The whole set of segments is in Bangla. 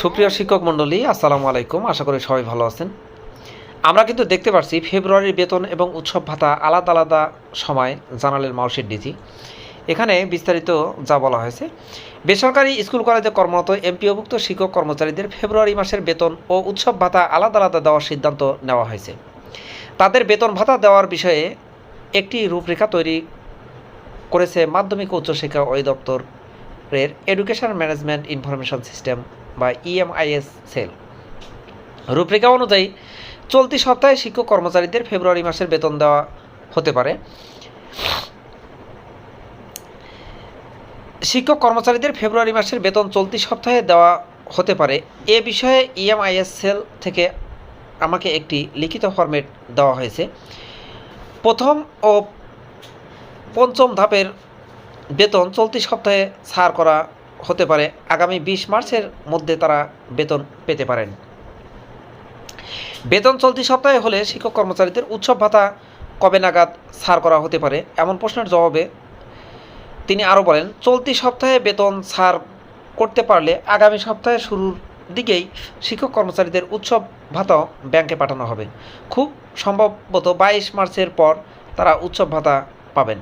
সুপ্রিয় শিক্ষক মণ্ডলী, আসসালামু আলাইকুম। আশা করি সবাই ভালো আছেন। আমরা কিন্তু দেখতে পাচ্ছি ফেব্রুয়ারির বেতন এবং উৎসব ভাতা আলাদা আলাদা সময় জানালেন মাউসির ডিজি। এখানে বিস্তারিত যা বলা হয়েছে, বেসরকারি স্কুল কলেজে কর্মরত এমপিওভুক্ত শিক্ষক কর্মচারীদের ফেব্রুয়ারি মাসের বেতন ও উৎসব ভাতা আলাদা আলাদা দেওয়ার সিদ্ধান্ত নেওয়া হয়েছে। তাদের বেতন ভাতা দেওয়ার বিষয়ে একটি রূপরেখা তৈরি করেছে মাধ্যমিক উচ্চশিক্ষা অধিদপ্তরের এডুকেশন ম্যানেজমেন্ট ইনফরমেশন সিস্টেম বা ইএমআইএস সেল রূপরেখা অনুযায়ী, চলতি সপ্তাহে শিক্ষক কর্মচারীদের ফেব্রুয়ারি মাসের বেতন দেওয়া হতে পারে। শিক্ষক কর্মচারীদের ফেব্রুয়ারি মাসের বেতন চলতি সপ্তাহে দেওয়া হতে পারে। এ বিষয়ে ইএমআইএস সেল থেকে আমাকে একটি লিখিত ফরম্যাট দেওয়া হয়েছে। প্রথম ও পঞ্চম ধাপের বেতন চলতি সপ্তাহে ছাড় করা হতে পারে। আগামী বিশ মার্চের মধ্যে তারা বেতন পেতে পারেন। বেতন চলতি সপ্তাহে হলে শিক্ষক কর্মচারীদের উৎসব ভাতা কবে নাগাদ ছাড় করা হতে পারে, এমন প্রশ্নের জবাবে তিনি আরও বলেন, চলতি সপ্তাহে বেতন ছাড় করতে পারলে আগামী সপ্তাহে শুরুর দিকেই শিক্ষক কর্মচারীদের উৎসব ভাতাও ব্যাংকে পাঠানো হবে। খুব সম্ভবত বাইশ মার্চের পর তারা উৎসব ভাতা পাবেন।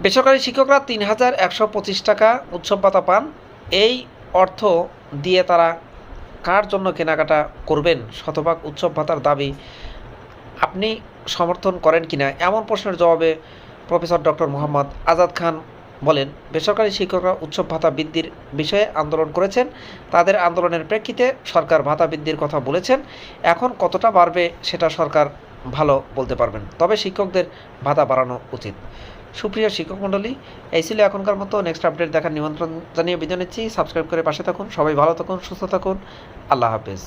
বেসরকারি শিক্ষকরা তিন হাজার একশো পঁচিশ টাকা উৎসব ভাতা পান। এই অর্থ দিয়ে তারা কার জন্য কেনাকাটা করবেন? শতভাগ উৎসব ভাতার দাবি আপনি সমর্থন করেন কিনা? এমন প্রশ্নের জবাবে প্রফেসর ডক্টর মোহাম্মদ আজাদ খান বলেন, বেসরকারি শিক্ষকরা উৎসব ভাতা বৃদ্ধির বিষয়ে আন্দোলন করেছেন। তাদের আন্দোলনের প্রেক্ষিতে সরকার ভাতা বৃদ্ধির কথা বলেছেন। এখন কতটা বাড়বে সেটা সরকার ভালো বলতে পারবেন। তবে শিক্ষকদের ভাতা বাড়ানো উচিত। সুপ্রিয় শিক্ষক মণ্ডলী, এই ছিল এখনকার মতো। নেক্সট আপডেট দেখার নিমন্ত্রণ জানিয়ে বিদায় নিচ্ছি। সাবস্ক্রাইব করে পাশে থাকুন। সবাই ভালো থাকুন, সুস্থ থাকুন। আল্লাহ হাফেজ।